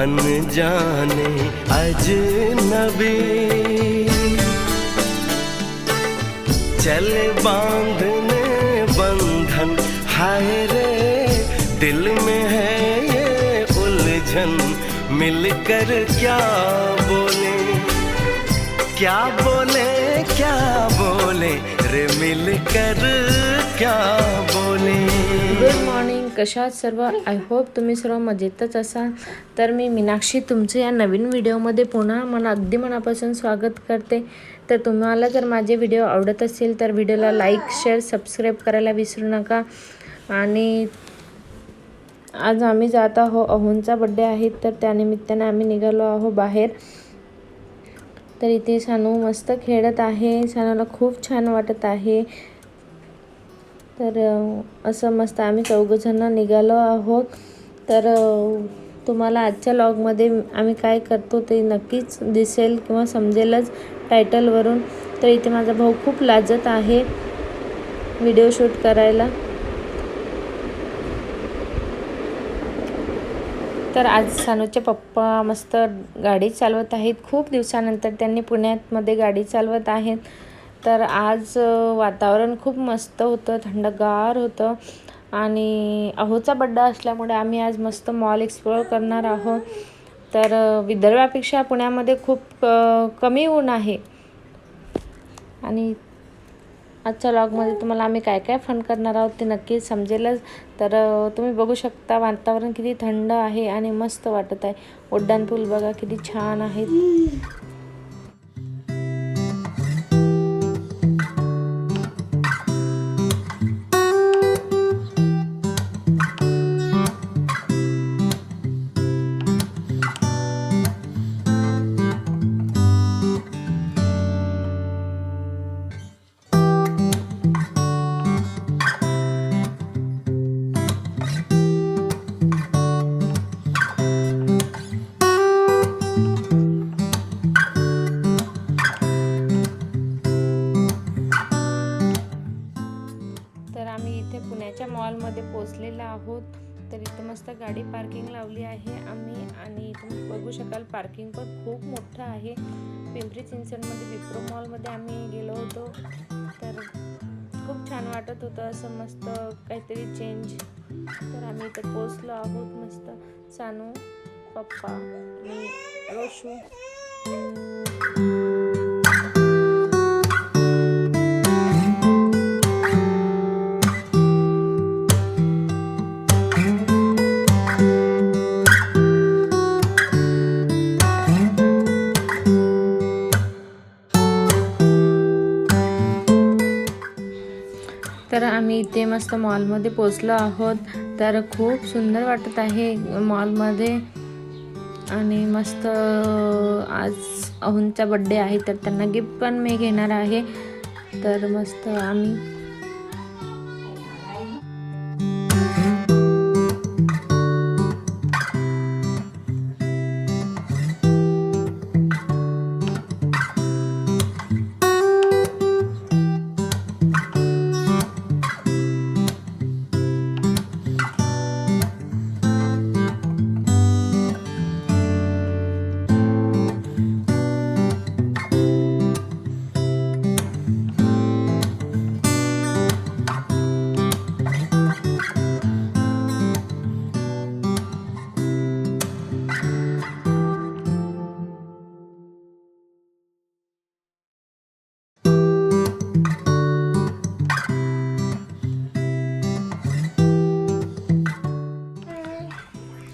अनजाने अजनबी। चले बांधने बंधन, हाय रे, दिल में है ये उलझन। मिलकर क्या बोले? क्या बोले क्या बोले? रे मिलकर क्या बोले? गुड मॉर्निंग कशा सर्व? आय होप तुम्ही सर्व मजेतच असाल. तर मी मीनाक्षी तुमचं या नवीन व्हिडिओमध्ये पुन्हा मला अगदी मनापासून स्वागत करते. तर तुम्हाला जर माझे व्हिडिओ आवडत असेल तर व्हिडिओला लाईक शेअर सबस्क्राईब करायला विसरू नका. आणि आज आम्ही जात आहो अहोंचा बड्डे आहे तर त्यानिमित्ताने आम्ही निघालो आहो बाहेर. तर इथे शानू मस्त खेळत आहे. शानूला खूप छान वाटत आहे. तर असं मस्त आम्ही चौघजणं निघालो आहोत. तर तुम्हाला आजच्या लॉगमध्ये आम्ही काय करतो ते नक्कीच दिसेल किंवा समजेलच टायटलवरून तर इथे माझा भाऊ खूप लाजत आहे. व्हिडिओ शूट करायला. तर आज सानूचे पप्पा मस्त गाडी चालवत आहेत. खूप दिवसानंतर त्यांनी पुण्यातमध्ये गाडी चालवत आहेत. तर आज वातावरण खूप मस्त होतं थंडगार होतं. आणि अहोचा बड्डा असल्यामुळे आम्ही आज मस्त मॉल एक्सप्लोअर करणार आहोत. तर विदर्भापेक्षा पुण्यामध्ये खूप कमी ऊन आहे. आणि आजच्या लॉगमध्ये तुम्हाला आम्ही काय काय फन करणार आहोत ते नक्कीच समजेलच. तर तुम्ही बघू शकता वातावरण किती थंड आहे आणि मस्त वाटत आहे. उड्डाणपूल बघा किती छान आहेत. पार्किंग लावली आहे. आम्ही आणि तुम्ही बघू शकाल पार्किंग पण खूप मोठं आहे. पिंपरी चिंचवडमध्ये विप्रो मॉलमध्ये आम्ही गेलो होतो. तर खूप छान वाटत होतं. असं मस्त काहीतरी चेंज तर आम्ही इथं पोचलो आहोत मस्त. सानू पप्पा मी रोशू. तर आम्ही इथे मस्त मॉलमध्ये पोचलो आहोत. तर खूप सुंदर वाटत आहे मॉलमध्ये. आणि मस्त आज अहुनचा बड्डे आहे तर त्यांना गिफ्ट पण मी घेणार आहे. तर मस्त आम्ही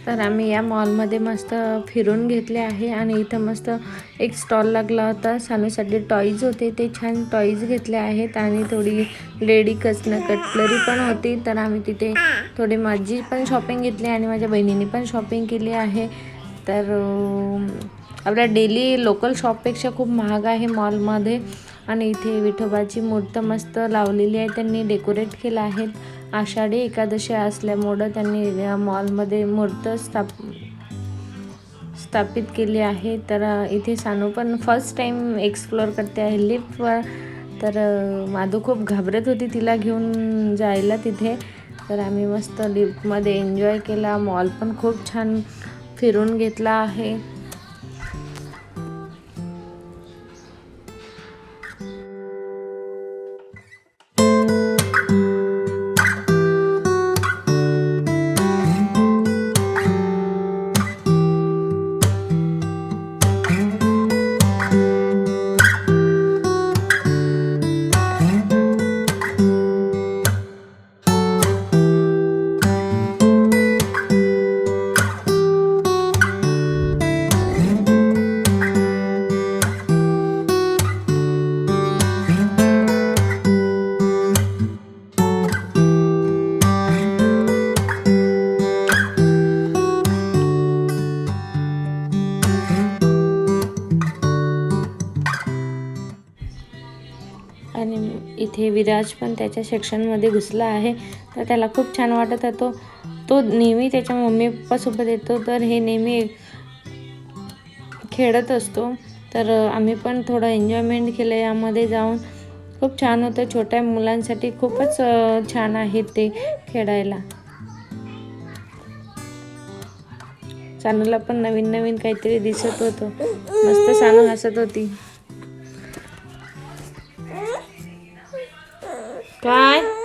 तर आम्ही या मॉलमध्ये मस्त फिरून घेतले आहे आणि इथं मस्त एक स्टॉल लागला होता. सानूसाठी टॉईज होते. ते छान टॉईज घेतले आहेत आणि थोडी लेडी कचन कटलरी पण होती. तर आम्ही तिथे थोडी माझी पण शॉपिंग घेतली आणि माझ्या बहिणीने पण शॉपिंग केली आहे. तर आपल्या डेली लोकल शॉपपेक्षा खूप महाग आहे मॉलमध्ये. आणि इथे विठोबाची मूर्त मस्त लावलेली आहे. त्यांनी डेकोरेट केलं आहेत आषाढी एकादशी असल्यामुळं त्यांनी या मॉलमध्ये मूर्त स्थाप स्थापित केली आहे. तर इथे सानू पण फर्स्ट टाईम एक्सप्लोअर करते आहे लिफ्टवर तर माधू खूप घाबरत होती तिला घेऊन जायला तिथे. तर आम्ही मस्त लिफ्टमध्ये एन्जॉय केला. मॉल पण खूप छान फिरून घेतला आहे. आणि इथे विराज पण त्याच्या सेक्शनमध्ये घुसला आहे. तर त्याला खूप छान वाटत होतो. तो नेहमी त्याच्या मम्मी पप्पासोबत येतो. तर हे नेहमी खेळत असतो. तर आम्ही पण थोडं एन्जॉयमेंट केलं यामध्ये जाऊन. खूप छान होतं. छोट्या मुलांसाठी खूपच छान आहे ते खेळायला. सानूला पण नवीन नवीन काहीतरी दिसत होतं. मस्त सानू हसत होती. काय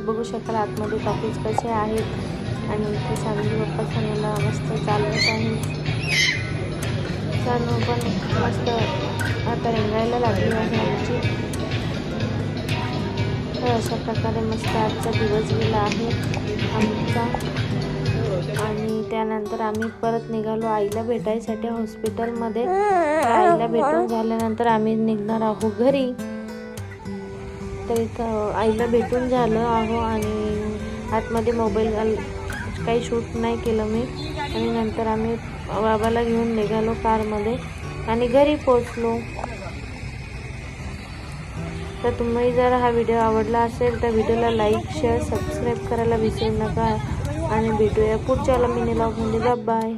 आत बघू शकाल आतमध्ये टॉकीज कसे आहेत आणि इथे सांगली पप्पा सानूला मस्त चालत आहे सानू पण मस्त आता रंगायला लागली आहे आमची तर अशा प्रकारे मस्त आजचा दिवस गेला आहे आमचा. आणि त्यानंतर आम्ही परत निघालो आईला भेटायसाठी हॉस्पिटलमध्ये. आईला भेटून झाल्यानंतर आम्ही निघणार आहोत घरी. तर इथं आईला भेटून झालं आहो आणि आतमध्ये मोबाईल घाल काही शूट नाही केलं मी. आणि नंतर आम्ही बाबाला घेऊन निघालो कारमध्ये आणि घरी पोचलो तर तुम्ही जर हा व्हिडिओ आवडला असेल तर व्हिडिओला लाईक शेअर सबस्क्राईब करायला विसरू नका. आणि भेटूया पुढच्या मिनी लॉगमध्ये बाय